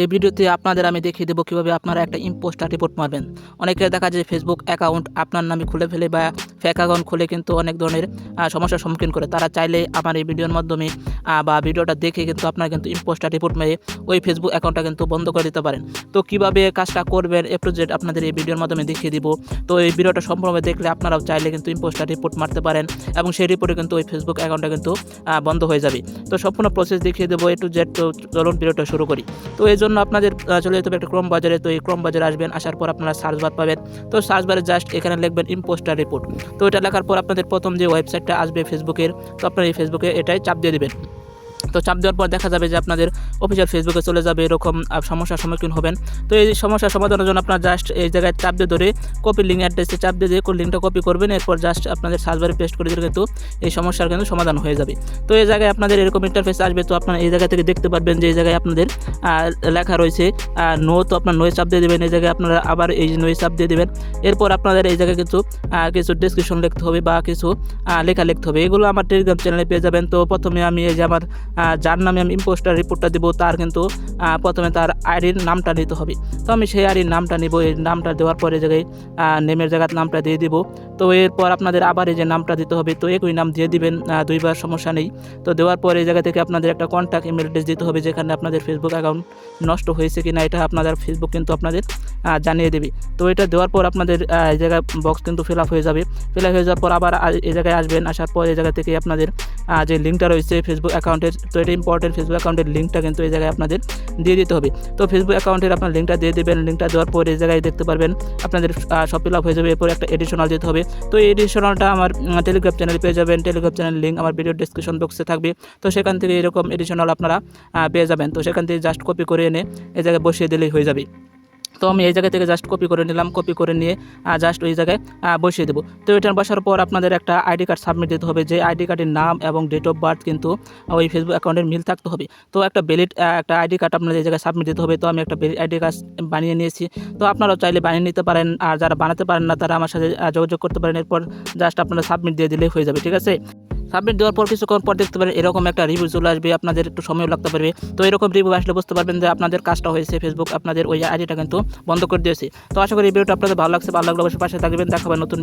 এই ভিডিওতে আপনাদের আমি দেখিয়ে দেবো কীভাবে আপনারা একটা ইম্পোস্টার রিপোর্ট মারবেন। অনেকের দেখা যায় ফেসবুক অ্যাকাউন্ট আপনার নামে খুলে ফেলে বা ফেক অ্যাকাউন্ট খুলে কিন্তু অনেক ধরনের সমস্যার সম্মুখীন করে। তারা চাইলে আমার এই ভিডিওর মাধ্যমে বা ভিডিওটা দেখে কিন্তু আপনারা কিন্তু ইম্পোস্টার রিপোর্ট মেরে ওই ফেসবুক অ্যাকাউন্টটা কিন্তু বন্ধ করে দিতে পারেন। তো কীভাবে কাজটা করবেন এ টু জেড আপনাদের এই ভিডিওর মাধ্যমে দেখিয়ে দিব। তো এই ভিডিওটা সম্পূর্ণভাবে দেখলে আপনারাও চাইলে কিন্তু ইম্পোস্টার রিপোর্ট মারতে পারেন এবং সেই রিপোর্টে কিন্তু ওই ফেসবুক অ্যাকাউন্টটা কিন্তু বন্ধ হয়ে যাবে। তো সম্পূর্ণ প্রসেস দেখিয়ে দেবো এ টু জেড তো চলুন ভিডিওটা শুরু করি। তো এই জন্য আপনাদের চলে যেতে হবে একটা ক্রম বাজারে। তো এই ক্রম বাজারে আসবেন, আসার পর আপনারা সার্চ বার পাবেন। তো সার্চ বারে জাস্ট এখানে লিখবেন ইম্পোস্টার রিপোর্ট। তো এটা লেখার পর আপনাদের প্রথম যে ওয়েবসাইটটা আসবে ফেসবুকের তো আপনারা এই ফেসবুকে এটাই চাপ দিয়ে দেবেন। তো চাপ দেওয়ার পর দেখা যাবে যে আপনাদের অফিসিয়াল ফেসবুকে চলে যাবে এরকম সমস্যার সম্মুখীন হবেন। তো এই সমস্যার সমাধানের জন্য আপনার জাস্ট এই জায়গায় চাপ দিয়ে ধরে কপি লিঙ্ক অ্যাড্রেসে চাপ দিয়ে দিয়ে লিঙ্কটা কপি করবেন, এরপর জাস্ট আপনাদের সার্চবারে পেস্ট করে দিলে কিন্তু এই সমস্যার কিন্তু সমাধান হয়ে যাবে। তো এই জায়গায় আপনাদের এরকম ইন্টারফেস আসবে, তো আপনারা এই জায়গা থেকে দেখতে পারবেন যে এই জায়গায় আপনাদের লেখা রয়েছে নো তো আপনার নয় চাপ দিয়ে দেবেন, এই জায়গায় আপনারা আবার এই নয় চাপ দিয়ে দেবেন। এরপর আপনাদের এই জায়গায় কিছু কিছু ডিসক্রিপশন লিখতে হবে বা কিছু লেখা লিখতে হবে। এগুলো আমার টেলিগ্রাম চ্যানেলে পেয়ে যাবেন। তো প্রথমে আমি এই যে আমার যার নামে আমি ইম্পোস্টার রিপোর্টটা দেবো, তার কিন্তু প্রথমে তার আইডির নামটা নিতে হবে। তো আমি সেই আইডির নামটা নিব, এই নামটা দেওয়ার পরে জায়গায় নেমের জায়গার নামটা দিয়ে দিব। তো এরপর আপনাদের আবার এই যে নামটা দিতে হবে, তো একই নাম দিয়ে দিবেন দুইবার সমস্যা নেই। তো দেওয়ার পরে এই জায়গা থেকে আপনাদের একটা কন্ট্যাক্ট ইমেল অ্যাড্রেস দিতে হবে, যেখানে আপনাদের ফেসবুক অ্যাকাউন্ট নষ্ট হয়েছে কিনা, এটা আপনাদের ফেসবুক কিন্তু আপনাদের জানিয়ে দেবে। তো এটা দেওয়ার পর আপনাদের এই জায়গায় বক্স কিন্তু ফিল আপ হয়ে যাবে। ফিল আপ হয়ে যাওয়ার পর আবার এই জায়গায় আসবেন, আসার পর এই জায়গা থেকে আপনাদের যে লিঙ্কটা রয়েছে ফেসবুক অ্যাকাউন্টের, তো এটা ইম্পর্টেন্ট ফেসবুক অ্যাকাউন্টের লিঙ্কটা কিন্তু এই জায়গায় আপনাদের দিয়ে দিতে হবে। তো ফেসবুক অ্যাকাউন্টের আপনার লিঙ্কটা দিয়ে দেবেন লিঙ্কটা দেওয়ার পর এই জায়গায় দেখতে পারবেন, আপনাদের সব ফিল আপ হয়ে যাবে, এরপর একটা এডিশনাল দিতে হবে। তো এই এডিশনালটা আমার টেলিগ্রাম চ্যানেলে পেয়ে যাবেন টেলিগ্রাম চ্যানেল লিঙ্ক আমার ভিডিও ডিসক্রিপশন বক্সে থাকবে। তো সেখান থেকে এরকম এডিশনাল আপনারা পেয়ে যাবেন। তো সেখান থেকে জাস্ট কপি করে এনে এই জায়গায় বসিয়ে দিলেই হয়ে যাবে। তো আমি এই জায়গা থেকে জাস্ট কপি করে নিলাম কপি করে নিয়ে জাস্ট ওই জায়গায় বসিয়ে দেবো। তো এটা বসার পর আপনাদের একটা আইডি কার্ড সাবমিট দিতে হবে, যে আইডি কার্ডের নাম এবং ডেট অফ বার্থ কিন্তু ওই ফেসবুক অ্যাকাউন্টের মিল থাকতে হবে। তো একটা ভ্যালিড একটা আইডি কার্ড আপনাদের এই জায়গায় সাবমিট দিতে হবে, তো আমি একটা আইডি কার্ড বানিয়ে নিয়েছি। তো আপনারাও চাইলে বানিয়ে নিতে পারেন, আর যারা বানাতে পারেন না, তারা আমার সাথে যোগাযোগ করতে পারেন, এরপর জাস্ট আপনারা সাবমিট দিয়ে দিলেই হয়ে যাবে, ঠিক আছে? সাবমিট দেওয়ার পর কিছুক্ষণ পর দেখতে পারেন এরকম একটা রিভিউ চলে আসবে, আপনাদের একটু সময় লাগতে পারবে। তো এরকম রিভিউ আসলে বুঝতে পারবেন যে আপনাদের কাজটা হয়েছে ফেসবুক আপনাদের ওই আইডিটা কিন্তু বন্ধ করে দিয়েছে। তো আশা করি ভিডিওটা আপনাদের ভালো লাগছে, ভালো লাগলে অবশ্যই পাশে থাকবেন দেখাবেন নতুন